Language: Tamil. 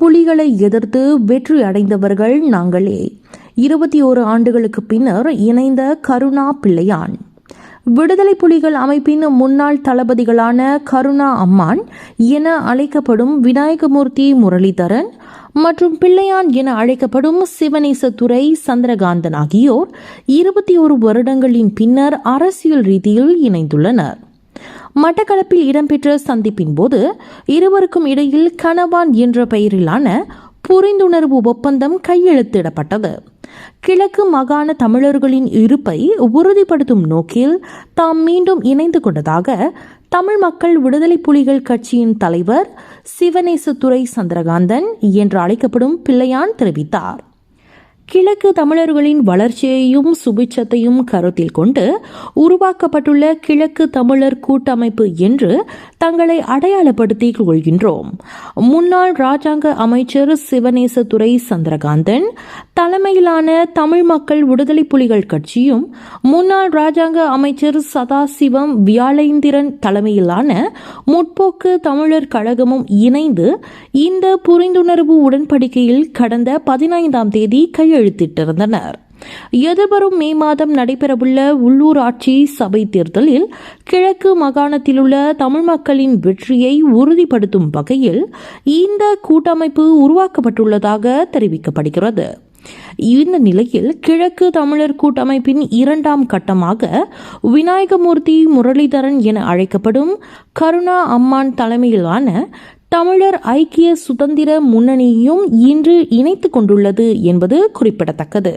புலிகளை எதிர்த்து வெற்றி அடைந்தவர்கள் நாங்களே. இருபத்தி ஓரு ஆண்டுகளுக்கு பின்னர் இணைந்த கருணா பிள்ளையான். விடுதலை புலிகள் அமைப்பின் முன்னாள் தளபதிகளான கருணா அம்மான் என அழைக்கப்படும் விநாயகமூர்த்தி முரளிதரன் மற்றும் பிள்ளையான் என அழைக்கப்படும் சிவனேசத்துறை சந்திரகாந்தன் ஆகியோர் இருபத்தி ஒரு வருடங்களின் பின்னர் அரசியல் ரீதியில் இணைந்துள்ளனர். மட்டக்களப்பில் இடம்பெற்ற சந்திப்பின் போது இருவருக்கும் இடையில் கனவான் என்ற பெயரிலான புரிந்துணர்வு ஒப்பந்தம் கையெழுத்திடப்பட்டது. கிழக்கு மாகாண தமிழர்களின் இருப்பை உறுதிப்படுத்தும் நோக்கில் தாம் மீண்டும் இணைந்து கொண்டதாக தமிழ் மக்கள் விடுதலை புலிகள் கட்சியின் தலைவர் சிவனேசத்துறை சந்திரகாந்தன் என்று அழைக்கப்படும் பிள்ளையான் தெரிவித்தார். கிழக்கு தமிழர்களின் வளர்ச்சியையும் சுபிட்சத்தையும் கருத்தில் கொண்டு உருவாக்கப்பட்டுள்ள கிழக்கு தமிழர் கூட்டமைப்பு என்று தங்களை அடையாளப்படுத்திக் கொள்கின்றோம். முன்னாள் ராஜாங்க அமைச்சர் சிவனேசதுரை சந்திரகாந்தன் தலைமையிலான தமிழ் மக்கள் விடுதலை புலிகள் கட்சியும் முன்னாள் ராஜாங்க அமைச்சர் சதாசிவம் வியாழேந்திரன் தலைமையிலான முற்போக்கு தமிழர் கழகமும் இணைந்து இந்த புரிந்துணர்வு உடன்படிக்கையில் கடந்த பதினைந்தாம் தேதி கையெழுத்திட்டிருந்தனர் எதிர்வரும் மே மாதம் நடைபெறவுள்ள உள்ளூராட்சி சபை தேர்தலில் கிழக்கு மாகாணத்திலுள்ள தமிழ் மக்களின் வெற்றியை உறுதிப்படுத்தும் வகையில் இந்த கூட்டமைப்பு உருவாக்கப்பட்டுள்ளதாக தெரிவிக்கப்படுகிறது. இந்த நிலையில் கிழக்கு தமிழர் கூட்டமைப்பின் இரண்டாம் கட்டமாக விநாயகமூர்த்தி முரளிதரன் என அழைக்கப்படும் கருணா அம்மான் தலைமையிலான தமிழர் ஐக்கிய சுதந்திர முன்னணியையும் இன்று இணைத்து கொண்டுள்ளது என்பது குறிப்பிடத்தக்கது.